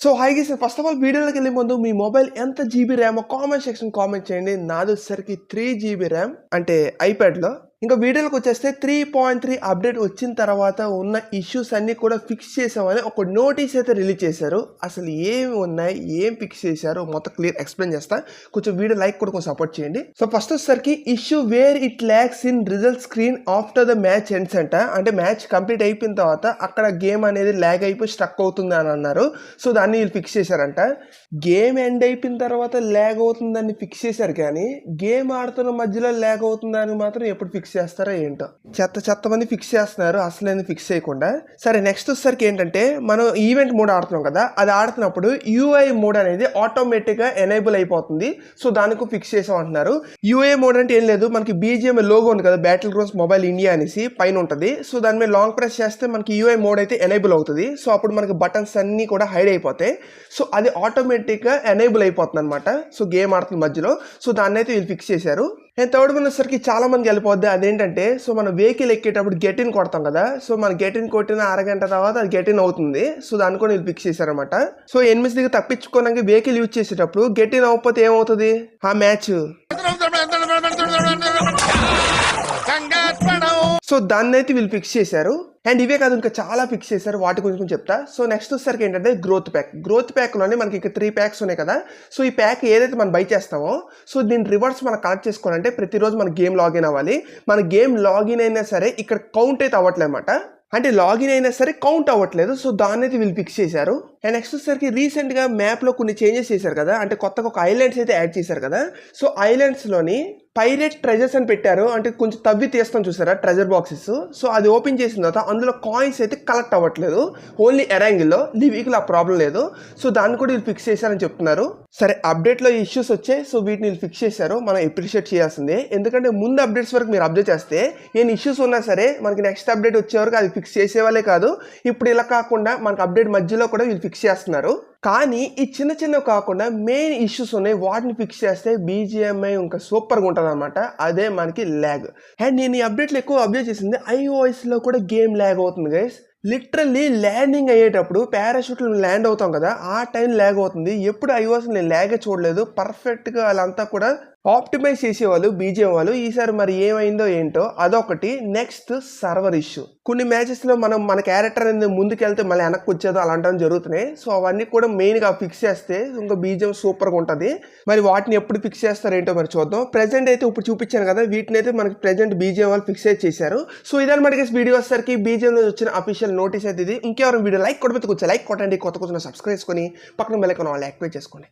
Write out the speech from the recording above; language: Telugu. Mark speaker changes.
Speaker 1: So hi sir first of all వీడియోలోకి వెళ్ళే ముందు మీ మొబైల్ ఎంత GB RAM comment section comment చేయండి. నాది వచ్చేసరికి త్రీ జీబీ ర్యామ్ అంటే ఐప్యాడ్లో ఇంకా వీడియోలకు వచ్చేస్తే త్రీ పాయింట్ త్రీ అప్డేట్ వచ్చిన తర్వాత ఉన్న ఇష్యూస్ అన్ని కూడా ఫిక్స్ చేసామని ఒక నోటీస్ అయితే రిలీజ్ చేశారు. అసలు ఏమి ఉన్నాయి? ఏం ఫిక్స్ చేశారు? మొత్తం క్లియర్ ఎక్స్ప్లెయిన్ చేస్తా. కొంచెం వీడియో లైక్ కూడా కొంచెం సపోర్ట్ చేయండి. సో ఫస్ట్ వచ్చేసరికి issue where it lacks in result screen after the match ends అంట. అంటే మ్యాచ్ కంప్లీట్ అయిపోయిన తర్వాత అక్కడ గేమ్ అనేది ల్యాగ్ అయిపోయి స్ట్రక్ అవుతుంది అని అన్నారు. సో దాన్ని వీళ్ళు ఫిక్స్ చేశారంట. గేమ్ ఎండ్ అయిపోయిన తర్వాత ల్యాగ్ అవుతుందని ఫిక్స్ చేశారు కానీ గేమ్ ఆడుతున్న మధ్యలో ల్యాగ్ అవుతుందని మాత్రం ఎప్పుడు ఫిక్స్ ఫిక్స్ చేస్తారో ఏంటో. చెత్త చెత్త మంది ఫిక్స్ చేస్తున్నారు అసలు ఫిక్స్ చేయకుండా. సరే నెక్స్ట్ వచ్చేసరికి ఏంటంటే మనం ఈవెంట్ మోడ్ ఆడుతున్నాం కదా అది ఆడుతున్నప్పుడు యూఐ మోడ్ అనేది ఆటోమేటిక్గా ఎనేబుల్ అయిపోతుంది. సో దానికి ఫిక్స్ చేసాం అంటున్నారు. యూఐ మోడ్ అంటే ఏం లేదు మనకి బీజిఎం లోగో ఉంది కదా బ్యాటిల్ గ్రౌండ్స్ మొబైల్ ఇండియా అనేసి పైన ఉంటుంది. సో దాని మీద లాంగ్ ప్రెస్ చేస్తే మనకి యూఐ మోడ్ అయితే ఎనేబుల్ అవుతుంది. సో అప్పుడు మనకి బటన్స్ అన్నీ కూడా హైడ్ అయిపోతాయి. సో అది ఆటోమేటిక్గా ఎనేబుల్ అయిపోతుంది అనమాట సో గేమ్ ఆడుతున్న మధ్యలో. సో దాన్ని అయితే వీళ్ళు ఫిక్స్ చేశారు. నేను థర్డ్ వన్ వచ్చేసరికి చాలా మందికి వెళ్ళిపోద్ది. అదేంటంటే సో మన వెహికల్ ఎక్కేటప్పుడు గెట్ ఇన్ కొడతాం కదా. సో మన గెట్ ఇన్ కొట్టిన అరగంట తర్వాత అది గెట్ ఇన్ అవుతుంది. సో దాన్ని కూడా వీళ్ళు ఫిక్స్ చేశారనమాట సో ఎనిమిది దగ్గర తప్పించుకోవడానికి వెహికల్ యూజ్ చేసేటప్పుడు గెట్ ఇన్ అవ్వకపోతే ఏమవుతుంది? ఆ మ్యాచ్ సో దాన్ని అయితే వీళ్ళు ఫిక్స్ చేశారు. అండ్ ఇవే కాదు ఇంకా చాలా ఫిక్స్ చేశారు. వాటి గురించి కొంచెం చెప్తా. సో నెక్స్ట్ వచ్చేసరికి ఏంటంటే గ్రోత్ ప్యాక్ గ్రోత్ ప్యాక్లోనే మనకి ఇక్కడ త్రీ ప్యాక్స్ ఉన్నాయి కదా. సో ఈ ప్యాక్ ఏదైతే మనం బై చేస్తామో సో దీని రివార్డ్స్ మనం కలెక్ట్ చేసుకోవాలంటే ప్రతిరోజు మన గేమ్ లాగిన్ అవ్వాలి. మన గేమ్ లాగిన్ అయినా సరే ఇక్కడ కౌంట్ అయితే అవ్వట్లేదు అనమాట అంటే లాగిన్ అయినా సరే కౌంట్ అవ్వట్లేదు. సో దాన్ని అయితే వీళ్ళు ఫిక్స్ చేశారు. అండ్ నెక్స్ట్ వచ్చేసరికి రీసెంట్గా మ్యాప్లో కొన్ని చేంజెస్ చేశారు కదా. అంటే కొత్తగా ఒక ఐలాండ్స్ అయితే యాడ్ చేశారు కదా. సో ఐలాండ్స్లోని పైరేట్ ట్రెజర్స్ అని పెట్టారు. అంటే కొంచెం తవ్వి తీస్తాం చూసారా? Treasure boxes. సో అది ఓపెన్ చేసిన తర్వాత అందులో కాయిన్స్ అయితే కలెక్ట్ అవ్వట్లేదు. ఓన్లీ ఎరాంగిల్లో. లివీకి ఆ ప్రాబ్లం లేదు. సో దాన్ని కూడా వీళ్ళు ఫిక్స్ చేశారని చెప్తున్నారు. సరే అప్డేట్లో ఇష్యూస్ వచ్చాయి. సో వీటిని వీళ్ళు ఫిక్స్ చేశారు. మనం ఎప్రిషియేట్ చేయాల్సిందే. ఎందుకంటే ముందు అప్డేట్స్ వరకు మీరు అప్డేట్ చేస్తే ఏం ఇష్యూస్ ఉన్నా సరే మనకి నెక్స్ట్ అప్డేట్ వచ్చే వరకు అది ఫిక్స్ చేసేవాళ్ళే కాదు. ఇప్పుడు ఇలా కాకుండా మనకి అప్డేట్ మధ్యలో కూడా వీళ్ళు ఫిక్స్ చేస్తున్నారు. కానీ ఈ చిన్న చిన్నవి కాకుండా మెయిన్ ఇష్యూస్ ఉన్నాయి. వాటిని ఫిక్స్ చేస్తే బీజిఎంఐ ఇంకా సూపర్గా ఉంటుంది అనమాట అదే మనకి ల్యాగ్ అండ్ నేను ఈ అప్డేట్లో ఎక్కువ అప్డేట్ చేసింది ఐఓఎస్లో కూడా గేమ్ ల్యాగ్ అవుతుంది గైస్ లిటరల్లీ ల్యాండింగ్ అయ్యేటప్పుడు పారాషూట్లో ల్యాండ్ అవుతాం కదా ఆ టైం ల్యాగ్ అవుతుంది. ఎప్పుడు ఐఓఎస్ నేను ల్యాగే చూడలేదు. పర్ఫెక్ట్గా వాళ్ళంతా కూడా ఆప్టిమైజ్ చేసేవాళ్ళు బీజిఎం వాళ్ళు ఈసారి మరి ఏమైందో ఏంటో అదొకటి. Next server issue. కొన్ని మ్యాచెస్లో మనం మన క్యారెక్టర్ అనేది ముందుకెళ్తే మళ్ళీ వెనక్కి వచ్చేదో అలాంటివి జరుగుతున్నాయి. సో అవన్నీ కూడా మెయిన్గా ఫిక్స్ చేస్తే ఇంకా బీజిఎం సూపర్గా ఉంటుంది. మరి వాటిని ఎప్పుడు ఫిక్స్ చేస్తారో ఏంటో మరి చూద్దాం. ప్రెజెంట్ అయితే ఇప్పుడు చూపించాను కదా వీటిని అయితే మనకి ప్రెజెంట్ బీజిఎం వాళ్ళు ఫిక్స్ అయితే చేశారు. సో ఇదన్నమాట guys వీడియో వచ్చేసరికి. బీజిఎం వచ్చిన అఫీషియల్ నోటీస్ అయితే ఇది. ఇంకెవరైనా వీడియో లైక్ కొడితే కొంచెం లైక్ కొట్టండి. కొత్త కొంచెం సబ్స్క్రైబ్ చేసుకొని పక్కన మెలకొని వాళ్ళు యాక్టివేట్ చేసుకోండి.